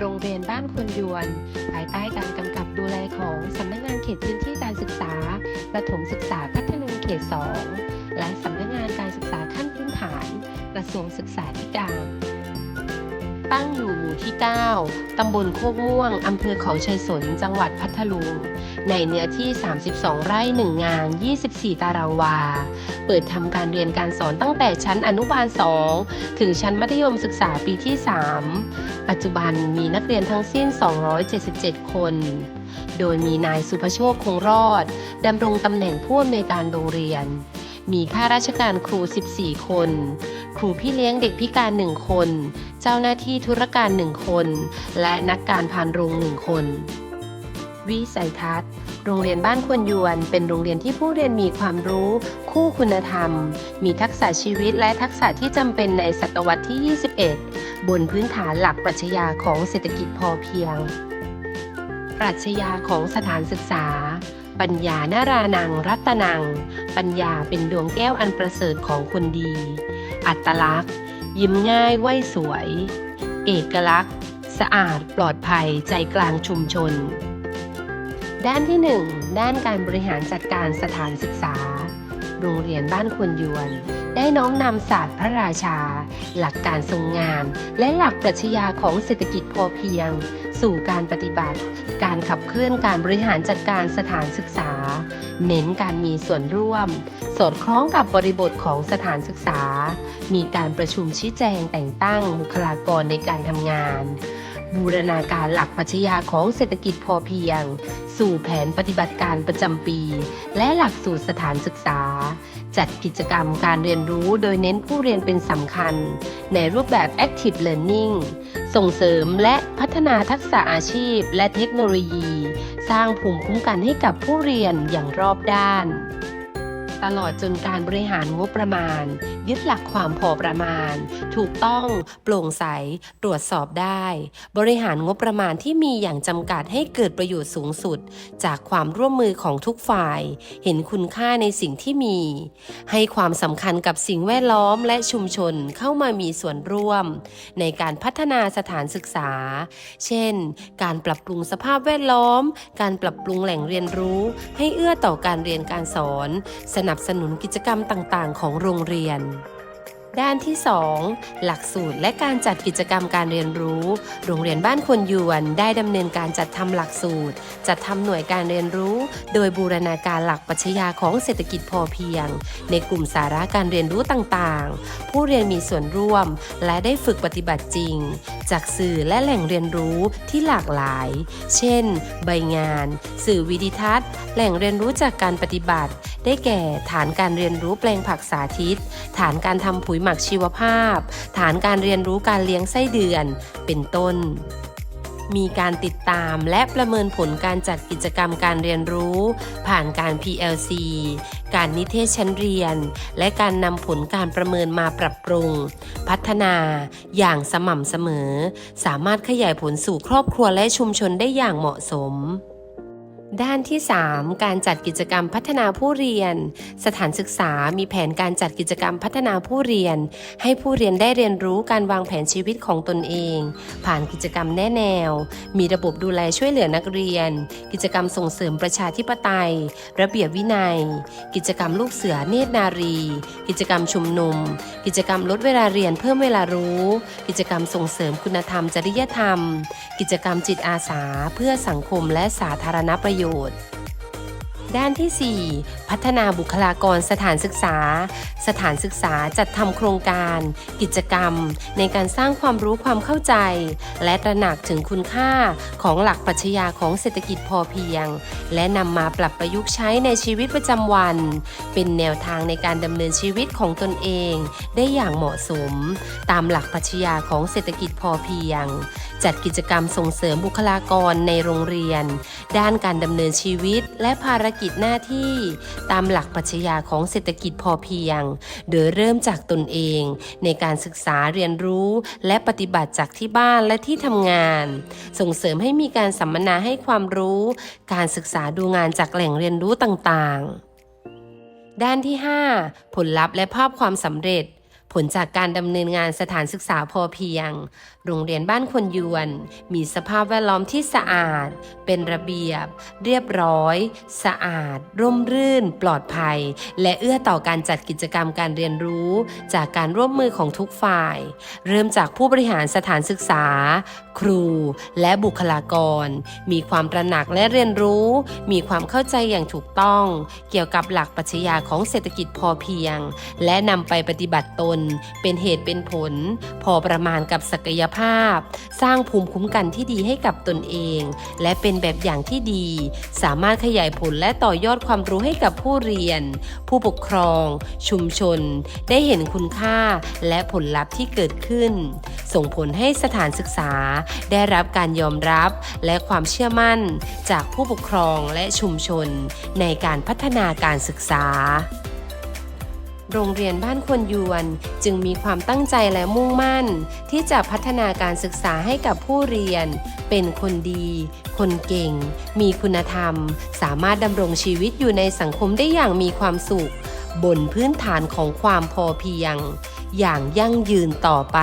โรงเรียนบ้านควรยวน ภายใต้การกำกับดูแลของสำนักงานเขตพื้นที่การศึกษา ประถมศึกษาพัฒนาเขต 2 และสำนักงานการศึกษาขั้นพื้นฐาน กระทรวงศึกษาธิการ ตั้งอยู่หมู่ที่ 9 ตำบลโคกม่วง อำเภอเขาชัยสน จังหวัดพัทลุง ในเนื้อที่ 32 ไร่ 1 งาน 24 ตารางวา เปิดทำการเรียนการสอนตั้งแต่ชั้นอนุบาล 2 ถึงชั้นมัธยมศึกษาปีที่ 3 ปัจจุบันมีนักเรียนทั้งสิ้น 277 คน โดยมีนายสุภโชคคงรอดดำรงตำแหน่งผู้อำนวยการโรงเรียน มีข้าราชการครู 14 คน ครูพี่เลี้ยงเด็กพิการ 1 คน เจ้าหน้าที่ธุรการ 1 คน และนักการพานโรง 1 คน วิสัยทัศน์ โรงเรียนบ้านควรยวน เป็นโรงเรียนที่ผู้เรียนมีความรู้ คู่คุณธรรม มีทักษะชีวิตและทักษะที่จำเป็นในศตวรรษที่ 21 บนพื้นฐานหลักปรัชญาของเศรษฐกิจพอเพียง ปรัชญาของสถานศึกษาปัญญานารานังรัตนัง ปัญญาเป็นดวงแก้วอันประเสริฐของคนดี อัตลักษณ์ ยิ้มง่ายไหวสวย เอกลักษณ์ สะอาดปลอดภัยใจกลางชุมชน ด้านที่ 1 ด้านการบริหารจัดการสถานศึกษา โรงเรียนบ้านควรยวน ได้น้อมนำศาสตร์พระราชา หลักการทรงงาน และหลักปรัชญาของเศรษฐกิจพอเพียง สู่การปฏิบัติ การขับเคลื่อนการบริหารจัดการสถานศึกษา เน้นการมีส่วนร่วม สอดคล้องกับบริบทของสถานศึกษา มีการประชุมชี้แจงแต่งตั้งบุคลากรในการทำงานบูรณาการหลักปรัชญาของเศรษฐกิจพอเพียง สู่แผนปฏิบัติการประจำปี และหลักสูตรสถานศึกษา จัดกิจกรรมการเรียนรู้โดยเน้นผู้เรียนเป็นสำคัญ ในรูปแบบ Active Learning ส่งเสริมและพัฒนาทักษะอาชีพและเทคโนโลยี สร้างภูมิคุ้มกันให้กับผู้เรียนอย่างรอบด้าน ตลอดจนการบริหารงบประมาณ ยึดหลักความพอประมาณ ถูกต้องโปร่งใส ตรวจสอบได้ บริหารงบประมาณที่มีอย่างจำกัดให้เกิดประโยชน์สูงสุด จากความร่วมมือของทุกฝ่าย เห็นคุณค่าในสิ่งที่มี ให้ความสำคัญกับสิ่งแวดล้อมและชุมชนเข้ามามีส่วนร่วม ในการพัฒนาสถานศึกษา เช่น การปรับปรุงสภาพแวดล้อม การปรับปรุงแหล่งเรียนรู้ ให้เอื้อต่อการเรียนการสอน สนับสนุนกิจกรรมต่าง ๆ ของโรงเรียน ด้านที่ 2 หลักสูตรและการจัดกิจกรรมการเรียนรู้ โรงเรียนบ้านคนยวนได้ดำเนินการจัดทำหลักสูตร จัดทำหน่วยการเรียนรู้ โดยบูรณาการหลักปัชญาของเศรษฐกิจพอเพียง ในกลุ่มสาระการเรียนรู้ต่างๆ ผู้เรียนมีส่วนร่วม และได้ฝึกปฏิบัติจริง จากสื่อและแหล่งเรียนรู้ที่หลากหลาย เช่น ใบงาน สื่อวิดิทัศน์ แหล่งเรียนรู้จากการปฏิบัติ ได้แก่ฐานการเรียนรู้แปลงผักสาธิต ฐานการทำปุ๋ยหมักชีวภาพ ฐานการเรียนรู้การเลี้ยงไส้เดือน เป็นต้น มีการติดตามและประเมินผลการจัดกิจกรรมการเรียนรู้ ผ่านการ PLC การนิเทศชั้นเรียน และการนำผลการประเมินมาปรับปรุง พัฒนาอย่างสม่ำเสมอ สามารถขยายผลสู่ครอบครัวและชุมชนได้อย่างเหมาะสม ด้านที่ 3 การจัดกิจกรรมพัฒนาผู้เรียน สถานศึกษามีแผนการจัดกิจกรรมพัฒนาผู้เรียน ให้ผู้เรียนได้เรียนรู้การวางแผนชีวิตของตนเอง ผ่านกิจกรรมแนแนว มีระบบดูแลช่วยเหลือนักเรียน กิจกรรมส่งเสริมประชาธิปไตย ระเบียบวินัย กิจกรรมลูกเสือเนตรนารี กิจกรรมชุมนุม กิจกรรมลดเวลาเรียนเพิ่มเวลารู้ กิจกรรมส่งเสริมคุณธรรมจริยธรรม กิจกรรมจิตอาสา เพื่อสังคมและสาธารณประโยโยชน์ ด้านที่ 4 พัฒนาบุคลากรสถานศึกษา สถานศึกษาจัดทำโครงการ กิจกรรม ในการสร้างความรู้ความเข้าใจ และตระหนักถึงคุณค่าของหลักปรัชญาของเศรษฐกิจพอเพียง และนำมาปรับประยุกต์ใช้ในชีวิตประจำวัน เป็นแนวทางในการดำเนินชีวิตของตนเอง ได้อย่างเหมาะสม ตามหลักปรัชญาของเศรษฐกิจพอเพียง จัดกิจกรรมส่งเสริมบุคลากรในโรงเรียน ด้านการดำเนินชีวิตและภารกิจหน้าที่ ตามหลักปรัชญาของเศรษฐกิจพอเพียงโดยเริ่มจากตนเอง ในการศึกษาเรียนรู้และปฏิบัติจากที่บ้านและที่ทำงาน ส่งเสริมให้มีการสัมมนาให้ความรู้ การศึกษาดูงานจากแหล่งเรียนรู้ต่างๆ ด้านที่ 5 ผลลัพธ์และภาพความสำเร็จ ผลจากการดำเนินงานสถานศึกษาพอเพียง โรงเรียนบ้านคนยวน มีสภาพแวดล้อมที่สะอาด เป็นระเบียบ เรียบร้อย สะอาด ร่มรื่น ปลอดภัย และเอื้อต่อการจัดกิจกรรมการเรียนรู้ จากการร่วมมือของทุกฝ่าย เริ่มจากผู้บริหารสถานศึกษาครูและบุคลากร มีความตระหนักและเรียนรู้ มีความเข้าใจอย่างถูกต้อง เกี่ยวกับหลักปรัชญาของเศรษฐกิจพอเพียง และนำไปปฏิบัติตน เป็นเหตุเป็นผล พอประมาณกับศักยภาพ สร้างภูมิคุ้มกันที่ดีให้กับตนเอง และเป็นแบบอย่างที่ดี สามารถขยายผลและต่อยอดความรู้ให้กับผู้เรียน ผู้ปกครอง ชุมชน ได้เห็นคุณค่าและผลลัพธ์ที่เกิดขึ้น ส่งผลให้สถานศึกษาได้รับการยอมรับและความเชื่อมั่นจากผู้ปกครองและชุมชนในการพัฒนาการศึกษาโรงเรียนบ้านควรยวนจึงมีความตั้งใจและมุ่งมั่น ที่จะพัฒนาการศึกษาให้กับผู้เรียน เป็นคนดี คนเก่ง มีคุณธรรม สามารถดำรงชีวิตอยู่ในสังคมได้อย่างมีความสุข บนพื้นฐานของความพอเพียง อย่างยั่งยืนต่อไป